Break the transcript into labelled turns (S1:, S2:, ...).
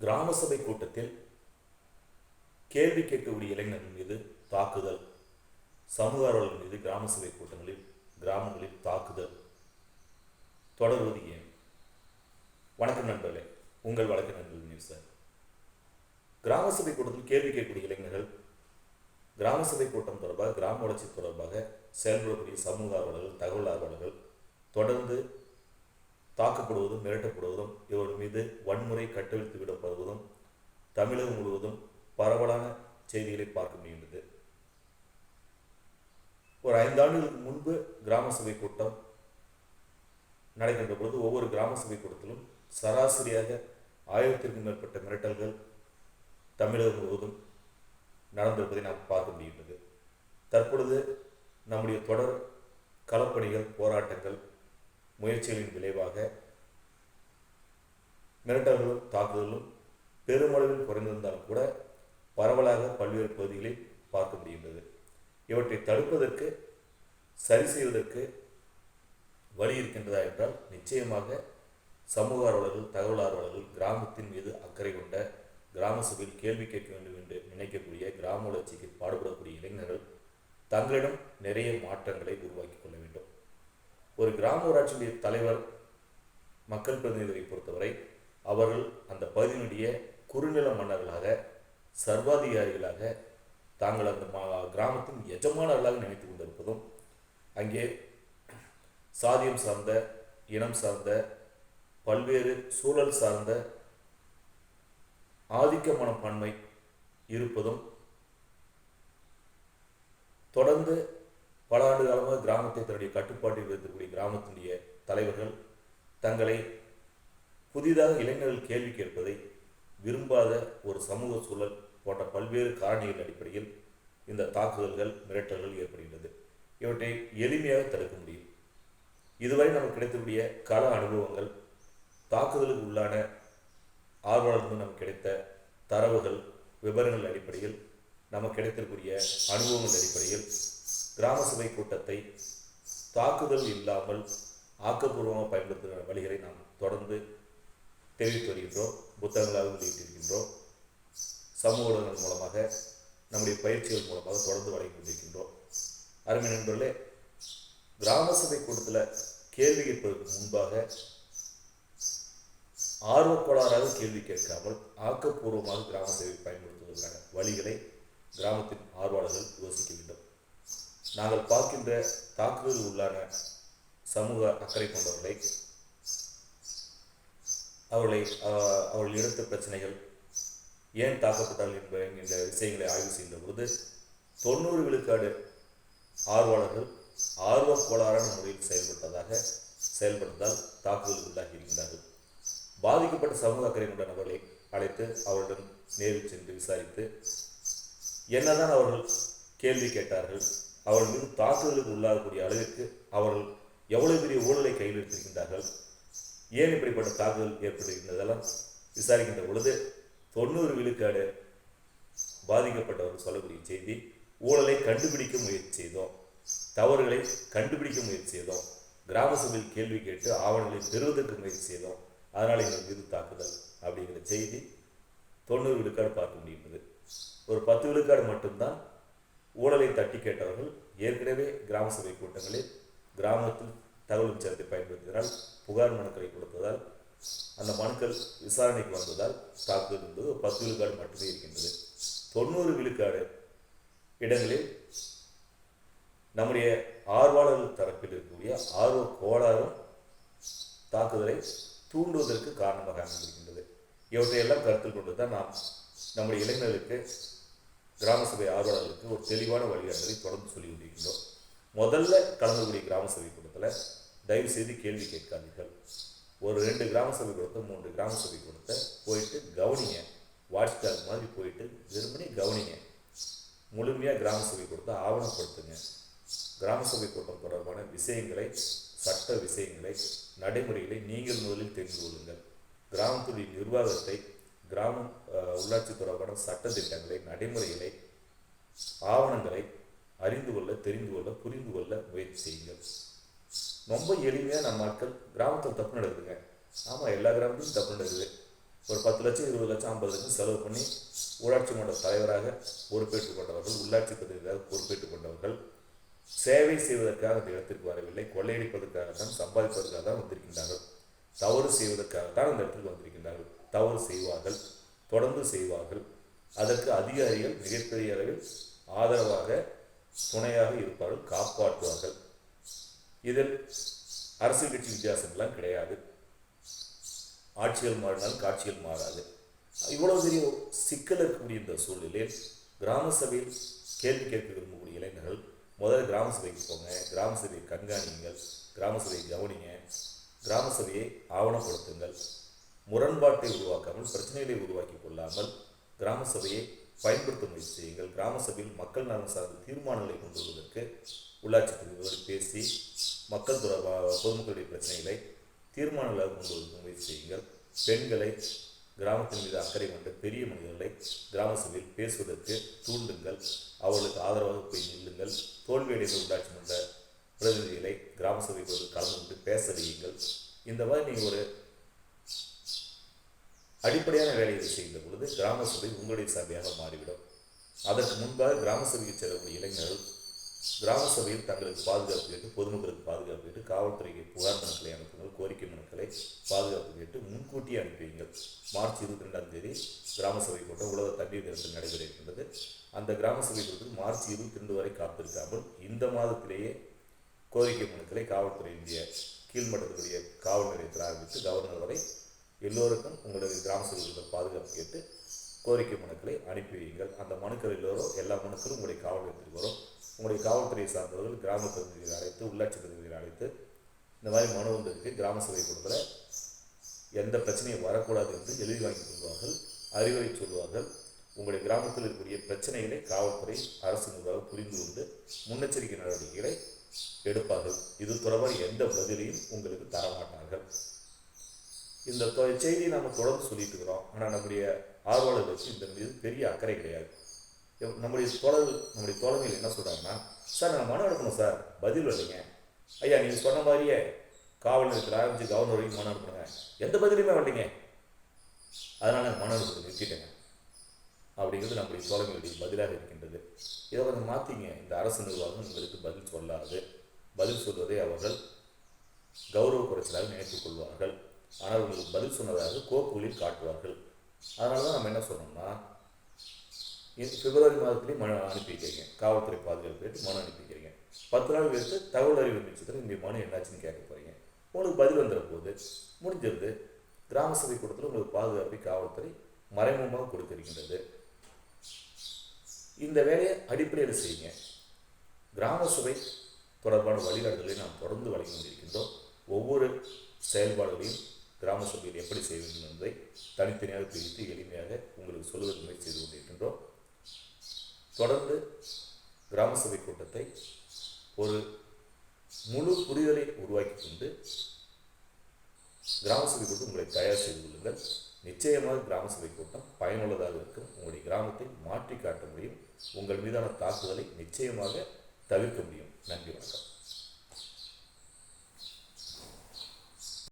S1: கிராம சபை கூட்டத்தில் கேள்வி கேட்கக்கூடிய இளைஞர்கள் மீது தாக்குதல் சமூக ஆர்வலர்கள் மீது கிராம சபை கூட்டங்களில் கிராமங்களில் தாக்குதல் தொடர்வது ஏன்? வணக்கம் நண்பர்களே உங்கள் வழக்கு நண்பர்கள் நியூஸ் சார். கிராம சபை கூட்டத்தில் கேள்வி கேட்கக்கூடிய இளைஞர்கள் கிராம சபை கூட்டம் தொடர்பாக கிராம வளர்ச்சி தொடர்பாக செயல்படக்கூடிய சமூக ஆர்வலர்கள் தகவல் ஆர்வலர்கள் தொடர்ந்து தாக்கப்படுவதும் மிரட்டப்படுவதும் இவர்கள் மீது வன்முறை கட்டவிழ்த்து விடப்படுவதும் தமிழகம் முழுவதும் பரவலான செய்திகளை பார்க்க முடிகின்றது. ஒரு ஐந்தாண்டுகளுக்கு முன்பு கிராம சபை கூட்டம் நடைபெற்ற பொழுது ஒவ்வொரு கிராம சபை கூட்டத்திலும் சராசரியாக ஆயிரத்திற்கும் மேற்பட்ட மிரட்டல்கள் தமிழகம் முழுவதும் நடந்திருப்பதை நாம் பார்க்க முடிகின்றது. தற்பொழுது நம்முடைய தொடர் களப்பணிகள் போராட்டங்கள் முயற்சிகளின் விளைவாக மிரட்டல்களும் தாக்குதலும் பெருமளவில் குறைந்திருந்தாலும் கூட பரவலாக பல்வேறு பகுதிகளில் பார்க்க முடிகின்றது. இவற்றை தடுப்பதற்கு சரி செய்வதற்கு வழி இருக்கின்றதா என்றால் நிச்சயமாக சமூக ஆர்வலர்கள் தகவல் ஆர்வலர்கள் கிராமத்தின் மீது அக்கறை கொண்ட கிராம சபையில் கேள்வி கேட்க வேண்டும் என்று நினைக்கக்கூடிய கிராம வளர்ச்சிக்கு பாடுபடக்கூடிய இளைஞர்கள் தங்களிடம் நிறைய மாற்றங்களை உருவாக்கி கொள்ள ஒரு கிராம ஊராட்சியுடைய தலைவர் மக்கள் பிரதிநிதிகளை பொறுத்தவரை அவர்கள் அந்த பகுதியினுடைய குறுநில மன்னர்களாக சர்வாதிகாரிகளாக தாங்கள் அந்த மா கிராமத்தின் எஜமானர்களாக நினைத்து கொண்டிருப்பதும் அங்கே சாதியம் சார்ந்த இனம் சார்ந்த பல்வேறு சூழல் சார்ந்த ஆதிக்க மனப்பான்மை இருப்பதும் தொடர்ந்து பல ஆண்டு காலமாக கிராமத்தை தன்னுடைய கட்டுப்பாட்டில் வைத்திருக்கக்கூடிய கிராமத்தினுடைய தலைவர்கள் தங்களை புதிதாக இளைஞர்கள் கேள்வி கேட்பதை விரும்பாத ஒரு சமூக சூழல் போன்ற பல்வேறு காரணிகள் அடிப்படையில் இந்த தாக்குதல்கள் மிரட்டல்கள் ஏற்படுகின்றது. இவற்றை எளிமையாக தடுக்க முடியும். இதுவரை நமக்கு கிடைத்தக்கூடிய கள அனுபவங்கள் தாக்குதலுக்கு உள்ளான ஆர்வலர்கள் நமக்கு கிடைத்த தரவுகள் விவரங்கள் அடிப்படையில் நமக்கு கிடைத்திருக்கூடிய அனுபவங்கள் அடிப்படையில் கிராம சபை கூட்டத்தை தாக்குதல் இல்லாமல் ஆக்கப்பூர்வமாக பயன்படுத்துகிற வழிகளை நாம் தொடர்ந்து தெரிவித்து வருகின்றோம் புத்தகங்களாக வெளியிட்டிருக்கின்றோம். சமூக ஊடகங்கள் மூலமாக நம்முடைய பயிற்சிகள் மூலமாக தொடர்ந்து வழங்கி கொண்டிருக்கின்றோம். அருமை நண்பர்களே கிராம சபை கூட்டத்தில் கேள்வி கேட்பதற்கு முன்பாக ஆர்வக்கோளாறாக கேள்வி கேட்காமல் ஆக்கப்பூர்வமாக கிராம சேவை பயன்படுத்துவதற்கான வழிகளை கிராமத்தின் ஆர்வலர்கள் யோசிக்க வேண்டும். நாங்கள் பார்க்கின்ற தாக்குதல் உள்ளான சமூக அக்கறை கொண்டவர்களை அவர்களை அவர்கள் எடுத்த பிரச்சனைகள் ஏன் தாக்கப்பட்டார்கள் என்ப என்கின்ற விஷயங்களை ஆய்வு செய்கின்ற பொழுது தொண்ணூறு விழுக்காடு ஆர்வலர்கள் ஆர்வ கோளாறான முறையில் செயல்பட்டதாக செயல்பட்டதால் தாக்குதல் உள்ளாகி இருக்கின்றார்கள். பாதிக்கப்பட்ட சமூக அக்கறை கொண்ட நபர்களை அழைத்து அவருடன் நேரில் சென்று விசாரித்து என்னதான் அவர்கள் கேள்வி கேட்டார்கள் அவர்கள் மீது தாக்குதலுக்கு உள்ளாகக்கூடிய அளவிற்கு அவர்கள் எவ்வளவு பெரிய ஊழலை கையில் எடுத்திருக்கின்றார்கள் ஏன் இப்படிப்பட்ட தாக்குதல் ஏற்பட்டிருக்கின்றதெல்லாம் விசாரிக்கின்ற பொழுது தொண்ணூறு விழுக்காடு பாதிக்கப்பட்டவர்கள் சொல்லக்கூடிய செய்தி ஊழலை கண்டுபிடிக்க முயற்சி செய்தோம். தவறுகளை கண்டுபிடிக்க முயற்சி செய்தோம். கிராம சபையில் கேள்வி கேட்டு ஆவணங்களை பெறுவதற்கு முயற்சி செய்தோம். அதனால் எங்கள் மீது தாக்குதல் அப்படிங்கிற செய்தி தொண்ணூறு விழுக்காடு பார்க்க முடியுது ஒரு பத்து விழுக்காடு மட்டும்தான் ஊழலை தட்டி கேட்டவர்கள் ஏற்கனவே கிராம சபை கூட்டங்களில் கிராமத்தில் தகவல் உச்சத்தை பயன்படுத்தினால் புகார் மனுக்களை கொடுத்ததால் அந்த மனுக்கள் விசாரணைக்கு வந்ததால் தாக்குதல் என்பது ஒரு பத்து விழுக்காடு மட்டுமே இருக்கின்றது. தொண்ணூறு விழுக்காடு இடங்களில் நம்முடைய ஆர்வலர்கள் தரப்பில் இருக்கக்கூடிய ஆர்வ கோளாறும் தாக்குதலை தூண்டுவதற்கு காரணமாக அமைந்திருக்கின்றது. இவற்றையெல்லாம் கருத்தில் கொண்டு தான் நாம் நம்முடைய இளைஞர்களுக்கு கிராம சபை ஆர்வலர்களுக்கு ஒரு தெளிவான வழிகாட்டுதலை தொடர்ந்து சொல்லி கொண்டிருக்கின்றோம் முதல்ல கலந்துக்கூடிய கிராம சபை கூட்டத்தில் தயவு செய்து கேள்வி கேட்காதீர்கள். ஒரு ரெண்டு கிராம சபை கொடுத்த மூன்று கிராம சபை கொடுத்த போயிட்டு கவனிங்க. வாட்ச் டாக் மாதிரி போயிட்டு வெறுமனே கவனிங்க. முழுமையாக கிராம சபை கொடுத்து ஆவணப்படுத்துங்க. கிராம சபை கூட்டம் தொடர்பான விஷயங்களை சட்ட விஷயங்களை நடைமுறைகளை நீங்கள் முதலில் தெரிந்து கொள்ளுங்கள். கிராமத்துடைய நிர்வாகத்தை கிராம உள்ளாட்சி தொடர்பான சட்ட திட்டங்களை நடைமுறைகளை ஆவணங்களை அறிந்து கொள்ள தெரிந்து கொள்ள புரிந்து கொள்ள முயற்சி செய்யுங்கள். ரொம்ப எளிமையாக நம்ம மக்கள் கிராமத்தில் தப்பு நடக்குதுங்க. ஆமாம் எல்லா கிராமத்துலையும் தப்பு நடக்குது. ஒரு பத்து லட்சம் இருபது லட்சம் ஐம்பது லட்சம் செலவு பண்ணி ஊராட்சி மன்ற தலைவராக பொறுப்பேற்றுக் கொண்டவர்கள் உள்ளாட்சி பிரதிநிதியாக பொறுப்பேற்றுக் கொண்டவர்கள் சேவை செய்வதற்காக அந்த இடத்திற்கு வரவில்லை கொள்ளையடிப்பதற்காக தான் சம்பாதிப்பதற்காக தான் வந்திருக்கின்றார்கள். தவறு செய்வதற்காகத்தான் அந்த இடத்துக்கு வந்திருக்கின்றார்கள். தவறு செய்வார்கள் தொடர்ந்து செய்வார்கள். அதற்கு அதிகாரிகள் மிகப்பெரிய அளவில் ஆதரவாக துணையாக இருப்பார்கள் காப்பாற்றுவார்கள். இதில் அரசியல் கட்சி வித்தியாசங்கள்லாம் கிடையாது. ஆட்சிகள் மாறினாலும் காட்சிகள் மாறாது. இவ்வளவு பெரிய சிக்கல் இருக்கக்கூடிய இந்த சூழ்நிலையில் கிராம சபையில் கேள்வி கேட்க விரும்பக்கூடிய இளைஞர்கள் முதல்ல கிராம சபைக்கு போங்க கிராம சபையை கண்காணிங்க கிராம சபையை கவனிங்க கிராம சபையை ஆவணப்படுத்துங்கள். முரண்பாட்டை உருவாக்காமல் பிரச்சனைகளை உருவாக்கி கொள்ளாமல் கிராம சபையை பயன்படுத்த முயற்சி செய்யுங்கள். கிராம சபையில் மக்கள் நலன் சார்ந்த தீர்மானங்களை கொண்டு வருவதற்கு உள்ளாட்சி பிரதிநிதிகளோடு பேசி மக்கள் தொடர்பாக பொதுமக்களுடைய பிரச்சனைகளை தீர்மானங்களாக கொண்டு வருவதற்கு முயற்சி செய்யுங்கள். பெண்களை கிராமத்தின் மீது அக்கறை கொண்ட பெரிய மனிதர்களை கிராம சபையில் பேசுவதற்கு தூண்டுங்கள். அவர்களுக்கு ஆதரவாக போய் நில்லுங்கள். தோல்வியடைந்த உள்ளாட்சி மன்ற பிரதிநிதிகளை கிராம சபை வந்து கலந்து கொண்டு பேச வையுங்கள் இந்த மாதிரி நீங்கள் ஒரு அடிப்படையான வேலைகளை செய்கின்ற பொழுது கிராம சபை உங்களுடைய சபையாக மாறிவிடும். அதற்கு முன்பாக கிராம சபைக்கு செல்லக்கூடிய இளைஞர்கள் கிராம சபையில் தங்களுக்கு பாதுகாப்பு கேட்டு பொதுமக்களுக்கு பாதுகாப்பு கேட்டு காவல்துறைக்கு புகார் மனுக்களை அனுப்புங்கள் கோரிக்கை மனுக்களை பாதுகாப்பு கேட்டு முன்கூட்டியே அனுப்புவீங்கள் மார்ச் இருபத்தி ரெண்டாம் தேதி கிராம சபை கூட்டம் உலக தண்ணீர் தினத்தில் நடைபெற இருக்கின்றது. அந்த கிராம சபை கூட்டத்தில் மார்ச் இருபத்தி ரெண்டு வரை காத்திருக்காமல் இந்த மாதத்திலேயே கோரிக்கை மனுக்களை காவல்துறையினுடைய கீழ்மட்டத்துடைய காவல் நிலையத்தில் ஆரம்பித்து கவர்னர் வரை எல்லோருக்கும் உங்களுடைய கிராம சபைகளிடம் பாதுகாப்பு கேட்டு கோரிக்கை மனுக்களை அனுப்பி வையுங்கள். அந்த மனுக்கள் எல்லோரும் எல்லா மனுக்களும் உங்களுடைய காவல் நிலையத்திற்கு வரும். உங்களுடைய காவல்துறையை சார்ந்தவர்கள் கிராம பிரதிநிதிகளை அழைத்து உள்ளாட்சி பிரதிநிதிகளை அழைத்து இந்த மாதிரி மனு வந்திருக்கு. கிராம சபை கூட்டத்தில் எந்த பிரச்சனையும் வரக்கூடாது என்று எழுதி வாங்கி கொள்வார்கள் அறிவுரை சொல்வார்கள். உங்களுடைய கிராமத்தில் இருக்கக்கூடிய பிரச்சனைகளை காவல்துறை அரசு நிர்வாகம் புரிந்து கொண்டு முன்னெச்சரிக்கை நடவடிக்கைகளை எடுப்பார்கள் இது தொடர்பாக எந்த பதிலையும் உங்களுக்கு தரமாட்டார்கள். இந்த தொ- செய்தியை நம்ம தொடர்ந்து சொல்லிட்டு இருக்கிறோம். ஆனால் நம்முடைய ஆர்வலர்களுக்கு இந்த மீது பெரிய அக்கறை கிடையாது. நம்முடைய தோழர்கள் நம்முடைய தோழமையில் என்ன சொல்கிறாங்கன்னா சார் நான் மனம் எடுக்கணும் சார். பதில் வரலைங்க. ஐயா நீங்கள் சொன்ன மாதிரியே காவல் நிலையத்தில் ஆரம்பித்து கவர்னர் வரைக்கும் மனம் எடுக்கணுங்க எந்த பதிலுமே வரலைங்க. அதனால் நான் மனு அனுப்புறது நிறுத்திட்டேங்க. அப்படிங்கிறது நம்முடைய சோழர்களுடைய பதிலாக இருக்கின்றது. இதை கொஞ்சம் மாற்றிங்க இந்த அரசு நிர்வாகம் உங்களுக்கு பதில் சொல்லாது. பதில் சொல்வதை அவர்கள் கௌரவ குறைச்சலாக நினைத்துக் கொள்வார்கள். ஆனால் உங்களுக்கு பதில் சொன்னதாக கோப்புகளில் காட்டுவார்கள். அதனால தான் நம்ம என்ன சொன்னோம்னா பிப்ரவரி மாதத்துலேயே மனு அனுப்பி வைக்கிறீங்க. காவல்துறை பாதுகாப்பு கேட்டு மனு அனுப்பி வைக்கிறீங்க. பத்து நாள் கழித்து தகவல் அறிவு நிச்சயத்தில் இந்த மனு என்னாச்சுன்னு கேட்க போகிறீங்க உங்களுக்கு பதில் வந்துட போது முடிஞ்சிருது கிராம சபை கூட்டத்தில் உங்களுக்கு பாதுகாப்பை காவல்துறை மறைமுகமாக கொடுத்திருக்கின்றது. இந்த வேலையை அடிப்படையில் செய்யுங்க. கிராம சபை தொடர்பான வழிகாட்டுதலை நாம் தொடர்ந்து வழங்கி கொண்டிருக்கின்றோம். ஒவ்வொரு செயல்பாடுகளையும் கிராம சபையில் எப்படி செய்ய வேண்டும் என்பதை தனித்தனியாக பிரித்து எளிமையாக உங்களுக்கு சொல்வதற்கு முயற்சி செய்து கொண்டிருக்கின்றோம். தொடர்ந்து கிராம சபை கூட்டத்தை ஒரு முழு புரிதலை உருவாக்கி கொண்டு கிராம சபை கூட்டம் உங்களை தயார் செய்து கொள்ளுங்கள். நிச்சயமாக கிராம சபை கூட்டம் பயனுள்ளதாக இருக்கும். உங்களுடைய கிராமத்தை மாற்றி காட்ட முடியும். உங்கள் மீதான தாக்குதலை நிச்சயமாக தவிர்க்க முடியும். நன்றி வணக்கம்.